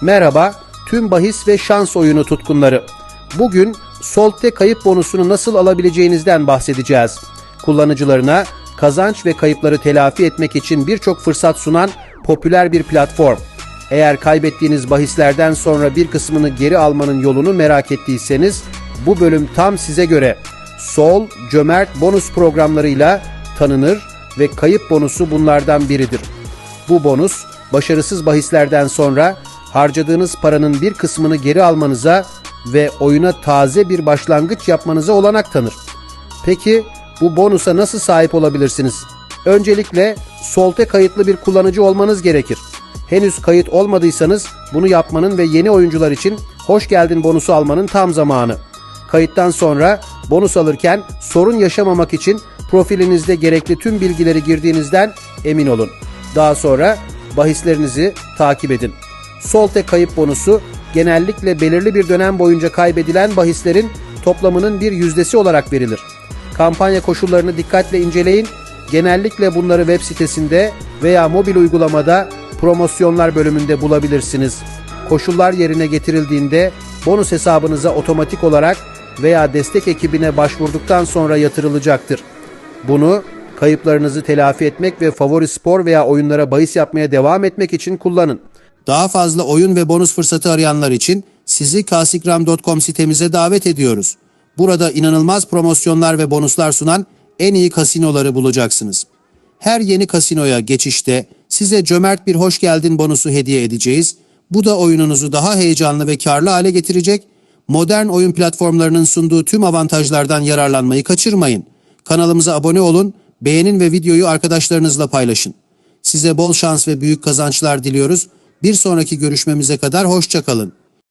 Merhaba tüm bahis ve şans oyunu tutkunları. Bugün Solte kayıp bonusunu nasıl alabileceğinizden bahsedeceğiz. Kullanıcılarına kazanç ve kayıpları telafi etmek için birçok fırsat sunan popüler bir platform. Eğer kaybettiğiniz bahislerden sonra bir kısmını geri almanın yolunu merak ettiyseniz bu bölüm tam size göre. Sol, cömert bonus programlarıyla tanınır ve kayıp bonusu bunlardan biridir. Bu bonus başarısız bahislerden sonra harcadığınız paranın bir kısmını geri almanıza ve oyuna taze bir başlangıç yapmanıza olanak tanır. Peki bu bonusa nasıl sahip olabilirsiniz? Öncelikle Solte kayıtlı bir kullanıcı olmanız gerekir. Henüz kayıt olmadıysanız bunu yapmanın ve yeni oyuncular için hoş geldin bonusu almanın tam zamanı. Kayıttan sonra bonus alırken sorun yaşamamak için profilinizde gerekli tüm bilgileri girdiğinizden emin olun. Daha sonra bahislerinizi takip edin. Solte kayıp bonusu genellikle belirli bir dönem boyunca kaybedilen bahislerin toplamının bir yüzdesi olarak verilir. Kampanya koşullarını dikkatle inceleyin. Genellikle bunları web sitesinde veya mobil uygulamada promosyonlar bölümünde bulabilirsiniz. Koşullar yerine getirildiğinde bonus hesabınıza otomatik olarak veya destek ekibine başvurduktan sonra yatırılacaktır. Bunu kayıplarınızı telafi etmek ve favori spor veya oyunlara bahis yapmaya devam etmek için kullanın. Daha fazla oyun ve bonus fırsatı arayanlar için sizi kasigram.com sitemize davet ediyoruz. Burada inanılmaz promosyonlar ve bonuslar sunan en iyi kasinoları bulacaksınız. Her yeni kasinoya geçişte size cömert bir hoş geldin bonusu hediye edeceğiz. Bu da oyununuzu daha heyecanlı ve karlı hale getirecek. Modern oyun platformlarının sunduğu tüm avantajlardan yararlanmayı kaçırmayın. Kanalımıza abone olun, beğenin ve videoyu arkadaşlarınızla paylaşın. Size bol şans ve büyük kazançlar diliyoruz. Bir sonraki görüşmemize kadar hoşçakalın.